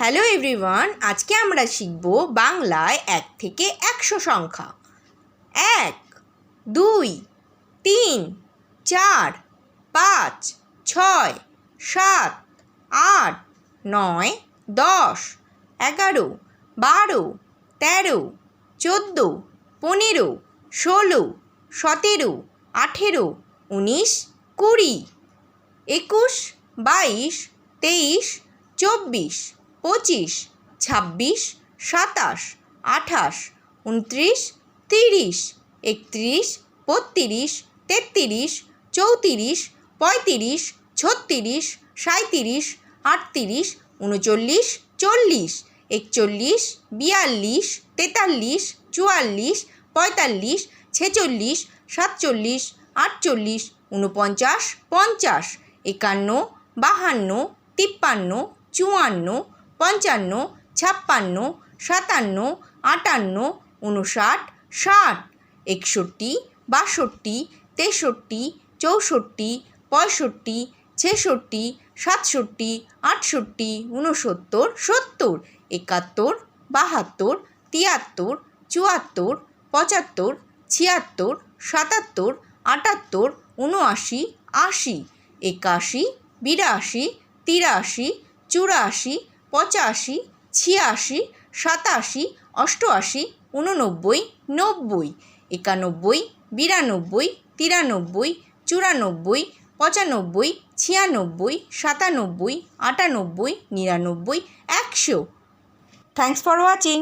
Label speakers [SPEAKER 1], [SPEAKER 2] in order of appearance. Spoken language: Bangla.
[SPEAKER 1] হ্যালো এভরিওয়ান আজকে আমরা শিখব বাংলায় এক থেকে একশো সংখ্যা এক দুই তিন চার পাঁচ ছয় সাত আট নয় দশ এগারো বারো তেরো চোদ্দো পনেরো ষোলো সতেরো আঠেরো উনিশ কুড়ি একুশ বাইশ তেইশ চব্বিশ পঁচিশ ছাব্বিশ সাতাশ আঠাশ উনত্রিশ তিরিশ একত্রিশ বত্রিশ তেত্রিশ চৌত্রিশ পঁয়ত্রিশ ছত্রিশ সাঁত্রিশ আটত্রিশ উনচল্লিশ চল্লিশ একচল্লিশ বিয়াল্লিশ তেতাল্লিশ চুয়াল্লিশ পঁয়তাল্লিশ ছেচল্লিশ সাতচল্লিশ আটচল্লিশ উনপঞ্চাশ পঞ্চাশ একান্ন বাহান্ন তিপ্পান্ন চুয়ান্ন পঞ্চান্ন ছাপ্পান্ন সাতান্ন আটান্ন উনষাট ষাট একষট্টি বাষট্টি তেষট্টি চৌষট্টি পঁয়ষট্টি ছেষট্টি সাতষট্টি আটষট্টি উনসত্তর সত্তর একাত্তর বাহাত্তর তিয়াত্তর চুয়াত্তর পঁচাত্তর ছিয়াত্তর সাতাত্তর আটাত্তর উনআশি আশি একাশি বিরাশি তিরাশি চুরাশি পঁচাশি ছিয়াশি সাতাশি অষ্টআশি ঊননব্বই নব্বই একানব্বই বিরানব্বই তিরানব্বই চুরানব্বই পঁচানব্বই ছিয়ানব্বই সাতানব্বই আটানব্বই নিরানব্বই একশো থ্যাংকস ফর ওয়াচিং